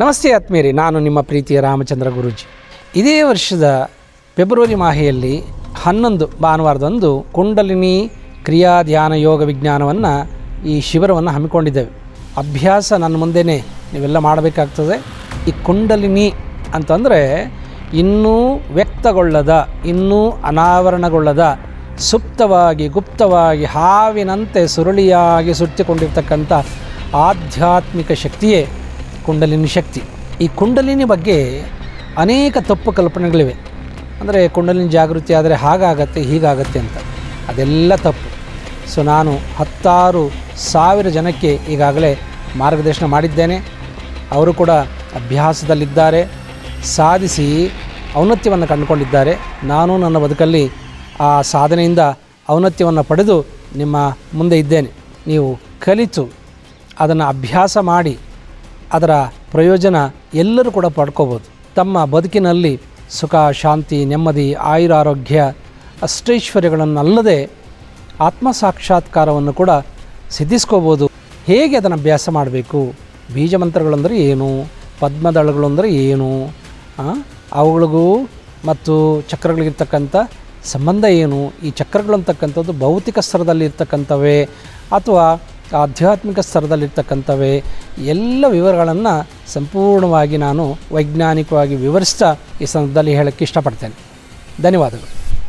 ನಮಸ್ತೆ ಆತ್ಮೀಯರಿ, ನಾನು ನಿಮ್ಮ ಪ್ರೀತಿಯ ರಾಮಚಂದ್ರ ಗುರೂಜಿ. ಇದೇ ವರ್ಷದ ಫೆಬ್ರವರಿ ಮಾಹೆಯಲ್ಲಿ ಹನ್ನೊಂದು ಭಾನುವಾರದಂದು ಕುಂಡಲಿನಿ ಕ್ರಿಯಾ ಧ್ಯಾನ ಯೋಗ ವಿಜ್ಞಾನವನ್ನು ಈ ಶಿಬಿರವನ್ನು ಹಮ್ಮಿಕೊಂಡಿದ್ದೇವೆ. ಅಭ್ಯಾಸ ನನ್ನ ಮುಂದೆನೇ ನೀವೆಲ್ಲ ಮಾಡಬೇಕಾಗ್ತದೆ. ಈ ಕುಂಡಲಿನಿ ಅಂತಂದರೆ ಇನ್ನೂ ವ್ಯಕ್ತಗೊಳ್ಳದ, ಇನ್ನೂ ಅನಾವರಣಗೊಳ್ಳದ, ಸುಪ್ತವಾಗಿ ಗುಪ್ತವಾಗಿ ಹಾವಿನಂತೆ ಸುರುಳಿಯಾಗಿ ಸುತ್ತಿಕೊಂಡಿರ್ತಕ್ಕಂಥ ಆಧ್ಯಾತ್ಮಿಕ ಶಕ್ತಿಯೇ ಕುಂಡಲಿನಿ ಶಕ್ತಿ. ಈ ಕುಂಡಲಿನಿ ಬಗ್ಗೆ ಅನೇಕ ತಪ್ಪು ಕಲ್ಪನೆಗಳಿವೆ. ಅಂದರೆ ಕುಂಡಲಿನಿ ಜಾಗೃತಿ ಆದರೆ ಹಾಗಾಗತ್ತೆ, ಹೀಗಾಗತ್ತೆ ಅಂತ. ಅದೆಲ್ಲ ತಪ್ಪು. ಸೊ ನಾನು ಹತ್ತಾರು ಸಾವಿರ ಜನಕ್ಕೆ ಈಗಾಗಲೇ ಮಾರ್ಗದರ್ಶನ ಮಾಡಿದ್ದೇನೆ. ಅವರು ಕೂಡ ಅಭ್ಯಾಸದಲ್ಲಿದ್ದಾರೆ. ಸಾಧಿಸಿ ಔನ್ನತ್ಯವನ್ನು ಕಂಡುಕೊಂಡಿದ್ದಾರೆ. ನಾನು ನನ್ನ ಬದುಕಲ್ಲಿ ಆ ಸಾಧನೆಯಿಂದ ಔನ್ನತ್ಯವನ್ನು ಪಡೆದು ನಿಮ್ಮ ಮುಂದೆ ಇದ್ದೇನೆ. ನೀವು ಕಲಿತು ಅದನ್ನು ಅಭ್ಯಾಸ ಮಾಡಿ ಅದರ ಪ್ರಯೋಜನ ಎಲ್ಲರೂ ಕೂಡ ಪಡ್ಕೋಬೋದು. ತಮ್ಮ ಬದುಕಿನಲ್ಲಿ ಸುಖ, ಶಾಂತಿ, ನೆಮ್ಮದಿ, ಆಯುರಾರೋಗ್ಯ, ಅಷ್ಟೈಶ್ವರ್ಯಗಳನ್ನಲ್ಲದೆ ಆತ್ಮ ಸಾಕ್ಷಾತ್ಕಾರವನ್ನು ಕೂಡ ಸಿದ್ಧಿಸ್ಕೋಬೋದು. ಹೇಗೆ ಅದನ್ನು ಅಭ್ಯಾಸ ಮಾಡಬೇಕು? ಬೀಜ ಮಂತ್ರಗಳಂದರೆ ಏನು? ಪದ್ಮದಳಗಳು ಅಂದರೆ ಏನು? ಅವುಗಳಿಗೂ ಮತ್ತು ಚಕ್ರಗಳಿಗಿರ್ತಕ್ಕಂಥ ಸಂಬಂಧ ಏನು? ಈ ಚಕ್ರಗಳಂತಕ್ಕಂಥದ್ದು ಭೌತಿಕ ಸ್ತರದಲ್ಲಿ ಇರ್ತಕ್ಕಂಥವೇ ಅಥವಾ ಆಧ್ಯಾತ್ಮಿಕ ಸ್ತರದಲ್ಲಿರ್ತಕ್ಕಂಥವೇ ಎಲ್ಲ ವಿವರಗಳನ್ನು ಸಂಪೂರ್ಣವಾಗಿ ನಾನು ವೈಜ್ಞಾನಿಕವಾಗಿ ವಿವರಿಸ್ತಾ ಈ ಸಂದರ್ಭದಲ್ಲಿ ಹೇಳೋಕ್ಕೆ ಇಷ್ಟಪಡ್ತೇನೆ. ಧನ್ಯವಾದಗಳು.